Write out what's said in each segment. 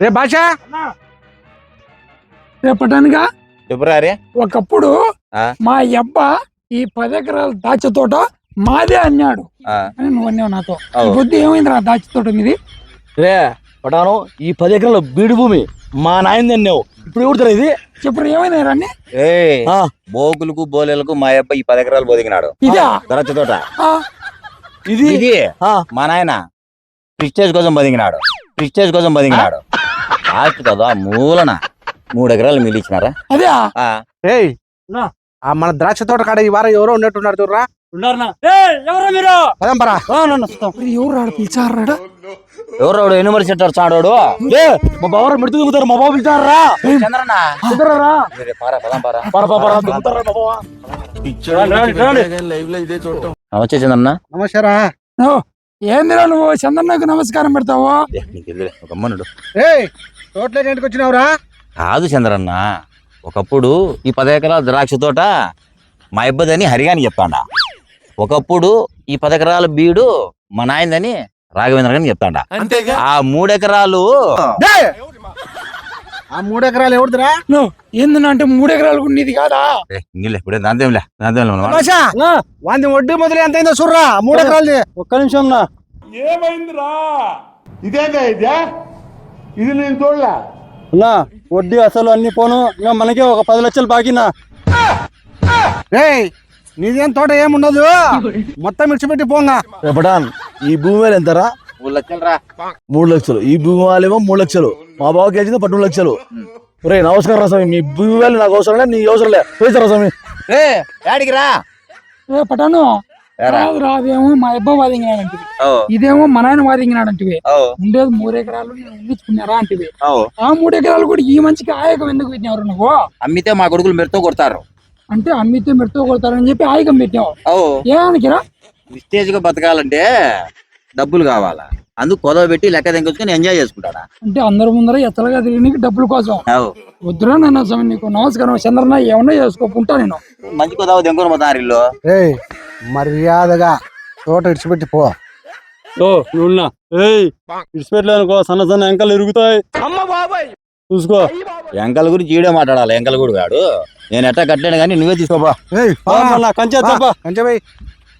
రే భాష. రేపటనగా చెప్పురా రే. ఒకప్పుడు. మా అబ్బ ఈ పది ఎకరాల దాచి తోట మాదే అన్నాడు. ఆ, అని నువ్వు అన్నావు నాతో. పొద్దు ఏమైంది రా దాచి తోట మీది? రే పటాను ఈ పది ఎకరాల బీడు భూమి మా నాయన అన్నావు. ఇప్పుడు ఎవరుతారా ఇది చెప్పు ఏమైంది రన్ని ఏయ్ ఆ, బోకులకు బోలేలకు మా అబ్బాయి ఈ పది ఎకరాలు బొదిగినాడు. ఇదా? దరచ తోట. ఆ, ఇది? ఇది? మా నాయన ప్రిస్టేజ్ కోసం బతికినాడు ప్రిస్టేజ్ కోసం బతికినాడు లాస్ట్ కదా మూలన మూడు ఎకరాలు మిగిలిచ్చినారా అదే ఆ, ఏయ్ నా. ఆ మన ద్రాక్ష తోట కాడ ఈ వారం ఎవరో ఉన్నట్టున్నారు చూడరా? ఉన్నారనా? ఏయ్, ఎవరా మీరు? పదం పరా. ఆ, నన్ను వస్తాం. మరి ఎవరు రాడు పిలిచారాడా ఎవరోడు ఎనుమరి సెంటర్ చాడోడు? ఏ, మా బావరా మిడుతు దిగుతారు మా బాబు పిలిచారా చంద్రన్న. కుదరరా రే, పారా, పదాం పారా. పర పర పర దిగుతారా మా బావ. రండి, రండి, రండి. ఆ, వచ్చే చంద్రన్న. నమస్కారా ఓ, ఏందిరా నువ్వు? చందన్నకు నమస్కారం పెడతావు? ఏ, తోటలో ఇంటికి వచ్చినావురా? కాదు చంద్రన్న ఒకప్పుడు ఈ పది ఎకరాల ద్రాక్ష తోట మా ఇబ్బదని హరిగాని చెప్తాండా ఒకప్పుడు ఈ పది ఎకరాల బీడు మా నాయనదని రాఘవేంద్ర గారిని చెప్తాండా ఆ మూడెకరాలు! ఆ మూడు ఎకరాలు ఎవరిదిరా? నువ్వు ఏందన్నా అంటే మూడు ఎకరాలకు నీది కాదా? ఏ, నీళ్ళే ఇప్పుడే దాంతేంలే దాంతేంలే మనం. భాష వాంది వడ్డీ మొదలు ఎంత అయిందో చూడరా మూడు ఎకరాలది ఒక్క నిమిషం నా ఇదేందా ఇదే ఇది నేను చూడలే. అన్నా వడ్డీ అసలు అన్ని పోను ఇంకా మనకే ఒక పది లక్షలు బాకీనా రేయ్ నీదేం తోట ఏముండదు? మొత్తం విడిచిపెట్టి పోంగా. రేపటాన్ ఈ భూమి వేలు ఎంతరా? మూడు లక్షలు రా. మూడు లక్షలు. ఈ భూమి వాళ్ళేమో మూడు లక్షలు. మా బావకి వేసింది పన్నెండు లక్షలు. ఒరే నమస్కారం రా స్వామి. మీ భూమి వేలు నాకు అవసరం లేదు నీ అవసరం లేదు పోయిస్తారా స్వామి. ఏ యాడికి రా? ఏ పటాను. అదేమో మా అబ్బ వాదింగినాడంటివి ఓ, ఇదేమో మా నాయన వాదింగినాడంటివి ఉండేది మూడు ఎకరాలు నేను ఉండించుకున్నారా అంటివి. ఆ మూడు ఎకరాలు కూడా ఈ మంచికి ఆయకం ఎందుకు పెట్టినారు నువ్వు? అమ్మితే మా కొడుకులు మెరుతో కొడతారు. అంటే అమ్మితే మెడతో కొడతారని చెప్పి ఆయకం పెట్టావు విస్తేజ్గా బతకాలంటే డబ్బులు కావాలా? అందుకు కొదవ పెట్టి లెక్క తెంకొచ్చుకొని ఎంజాయ్ చేసుకుంటాడా? అంటే అందరి ముందర ఎత్తలుగా తిరిగి డబ్బుల కోసం. ఓ, వద్దురా నన్ను స్వామి నీకు నమస్కారం. చంద్రన్న ఏమన్నా చేసుకోకుంటా నేను. మంచి కొదవ తెంకొని పోతారు ఇల్లు ఏయ్ మర్యాదగా తోట విడిచిపెట్టి పో. ఓ నువ్వున్నా. ఏయ్ ఇడిచిపెట్టలే అనుకో సన్న సన్న ఎంకలు ఇరుగుతాయి. చూసుకో. ఎంకల గురించి ఈడే మాట్లాడాలి. ఎంకల గుడి కాడు. నేను ఎట్టా కట్టాను కానీ నువ్వే మళ్ళా కంచె తప్ప కంచె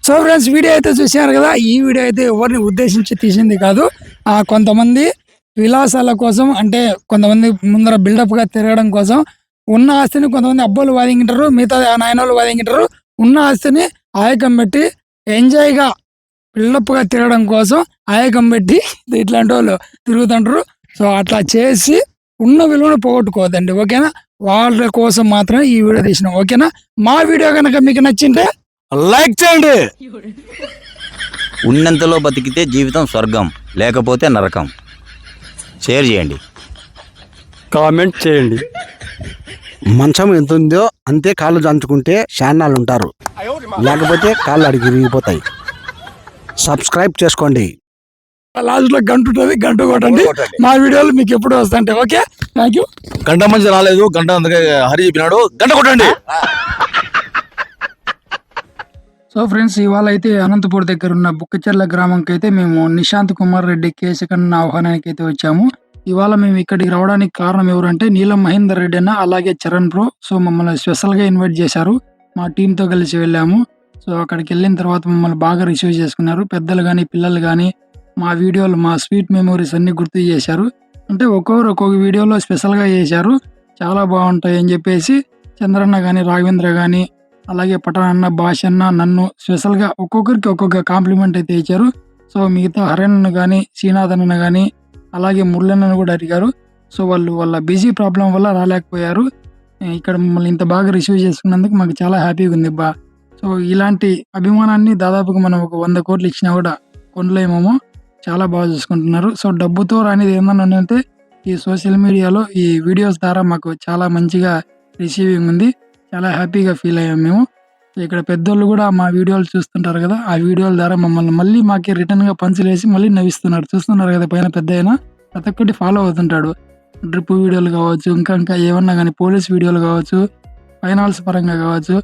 సో ఫ్రెండ్స్ వీడియో అయితే చూశారు కదా? ఈ వీడియో అయితే ఎవరిని ఉద్దేశించి తీసింది కాదు. ఆ కొంతమంది విలాసాల కోసం అంటే కొంతమంది ముందర బిల్డప్గా తిరగడం కోసం ఉన్న ఆస్తిని కొంతమంది అబ్బాయిలు వాదింటారు మిగతా ఆ నాయనోళ్ళు వాదింటారు ఉన్న ఆస్తిని ఆయకం పెట్టి ఎంజాయ్గా బిల్డప్గా తిరగడం కోసం ఆయకం పెట్టి ఇట్లాంటి వాళ్ళు తిరుగుతుంటారు. సో అట్లా చేసి ఉన్న విలువను పోగొట్టుకోవద్దండి ఓకేనా? వాళ్ళ కోసం మాత్రమే ఈ వీడియో తీసినాం ఓకేనా? మా వీడియో కనుక మీకు నచ్చింటే లైక్ చేయండి. ఉన్నంతలో బతికితే జీవితం స్వర్గం లేకపోతే నరకం. షేర్ చేయండి. కామెంట్ చేయండి. మంచం ఎంత ఉందో అంతే కాళ్ళు దంచుకుంటే శానాలు ఉంటారు. లేకపోతే కాళ్ళు అడిగి విరిగిపోతాయి. సబ్స్క్రైబ్ చేసుకోండి. లాస్ట్లో గంట ఉంటుంది గంట కొట్టండి. మా వీడియోలు మీకు ఎప్పుడు వస్తాయంటే ఓకే? థ్యాంక్ యూ గంట మంచి రాలేదు గంట అందుకే హరి చెప్పినాడు. గంట కొట్టండి. సో ఫ్రెండ్స్ ఇవాళ అయితే అనంతపూర్ దగ్గర ఉన్న బుక్కచెర్ల గ్రామంకి అయితే మేము నిశాంత్ కుమార్ రెడ్డి కేశకన్న ఆహ్వానానికి అయితే వచ్చాము. ఇవాళ మేము ఇక్కడికి రావడానికి కారణం ఎవరంటే నీలం మహేందర్ రెడ్డి అన్న అలాగే చరణ్ బ్రో. సో మమ్మల్ని స్పెషల్గా ఇన్వైట్ చేశారు. మా టీమ్తో కలిసి వెళ్ళాము. సో అక్కడికి వెళ్ళిన తర్వాత మమ్మల్ని బాగా రిసీవ్ చేసుకున్నారు. పెద్దలు కానీ పిల్లలు కానీ మా వీడియోలు మా స్వీట్ మెమోరీస్ అన్ని గుర్తు చేశారు. అంటే ఒక్కొక్కరు ఒక్కొక్క వీడియోలో స్పెషల్గా చేశారు. చాలా బాగుంటాయి అని చెప్పేసి చంద్రన్న కానీ రాఘవేంద్ర కానీ అలాగే పటానన్న భాష అన్న నన్ను స్పెషల్గా ఒక్కొక్కరికి ఒక్కొక్క కాంప్లిమెంట్ అయితే ఇచ్చారు. సో మిగతా హరణ్ కానీ శ్రీనాథ్ అన్న కానీ అలాగే మురళన్నను కూడా అడిగారు. సో వాళ్ళు వాళ్ళ బిజీ ప్రాబ్లం వల్ల రాలేకపోయారు. ఇక్కడ మమ్మల్ని ఇంత బాగా రిసీవ్ చేసుకున్నందుకు మాకు చాలా హ్యాపీగా ఉంది బా. సో ఇలాంటి అభిమానాన్ని దాదాపుగా మనం ఒక వంద కోట్లు ఇచ్చినా కూడా కొనలేమేమో. చాలా బాగా చూసుకుంటున్నారు. సో డబ్బుతో రానిది ఏమన్నా ఉందంటే ఈ సోషల్ మీడియాలో ఈ వీడియోస్ ద్వారా మాకు చాలా మంచిగా రిసీవింగ్ ఉంది. చాలా హ్యాపీగా ఫీల్ అయ్యాం మేము. ఇక్కడ పెద్దోళ్ళు కూడా మా వీడియోలు చూస్తుంటారు కదా ఆ వీడియోల ద్వారా మమ్మల్ని మళ్ళీ మాకి రిటర్న్గా పంచులేసి మళ్ళీ నవ్విస్తున్నారు. చూస్తున్నారు కదా పైన పెద్ద అయినా ప్రతి ఒక్కటి ఫాలో అవుతుంటాడు. డ్రిప్ వీడియోలు కావచ్చు ఇంకా ఇంకా ఏమన్నా కానీ పోలీస్ వీడియోలు కావచ్చు ఫైనాన్స్ పరంగా కావచ్చు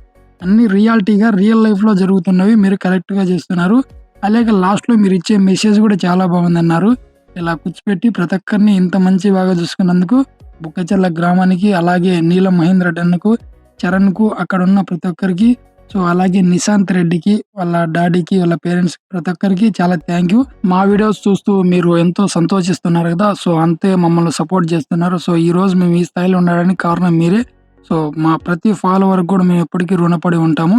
అన్ని రియాలిటీగా రియల్ లైఫ్లో జరుగుతున్నవి మీరు కరెక్ట్గా చేస్తున్నారు. అలాగే లాస్ట్లో మీరు ఇచ్చే మెసేజ్ కూడా చాలా బాగుంది అన్నారు. ఇలా కూర్చోపెట్టి ప్రతి ఒక్కరిని ఇంత మంచి బాగా చూసుకున్నందుకు బుక్కచెర్ల గ్రామానికి అలాగే నీలం మహేంద్ర టెన్కు చరణ్కు అక్కడ ఉన్న ప్రతి ఒక్కరికి సో అలాగే నిశాంత్ రెడ్డికి వాళ్ళ డాడీకి వాళ్ళ పేరెంట్స్ ప్రతి ఒక్కరికి చాలా థ్యాంక్ యూ మా వీడియోస్ చూస్తూ మీరు ఎంతో సంతోషిస్తున్నారు కదా సో అంతే మమ్మల్ని సపోర్ట్ చేస్తున్నారు. సో ఈ రోజు మేము ఈ స్థాయిలో ఉండడానికి కారణం మీరే. సో మా ప్రతి ఫాలోవర్ కూడా మేము ఎప్పటికీ రుణపడి ఉంటాము.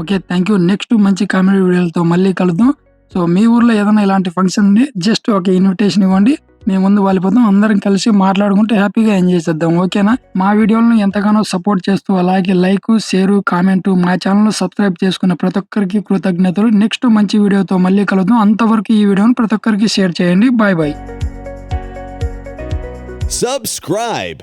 ఓకే థ్యాంక్ యూ నెక్స్ట్ మంచి కామెడీ వీడియోలతో మళ్ళీ కలుద్దాం. సో మీ ఊర్లో ఏదైనా ఇలాంటి ఫంక్షన్ ఉండి జస్ట్ ఒక ఇన్విటేషన్ ఇవ్వండి. మేము ముందు వెళ్ళిపోతాం అందరం కలిసి మాట్లాడుకుంటే హ్యాపీగా ఎంజాయ్ చేద్దాం ఓకేనా? మా వీడియోలను ఎంతగానో సపోర్ట్ చేస్తూ అలాగే లైక్ షేర్ కామెంట్ మా ఛానల్ సబ్స్క్రైబ్ చేసుకున్న ప్రతి ఒక్కరికి కృతజ్ఞతలు. నెక్స్ట్ మంచి వీడియోతో మళ్ళీ కలుద్దాం. అంతవరకు ఈ వీడియోను ప్రతి ఒక్కరికి షేర్ చేయండి. Bye bye. Subscribe.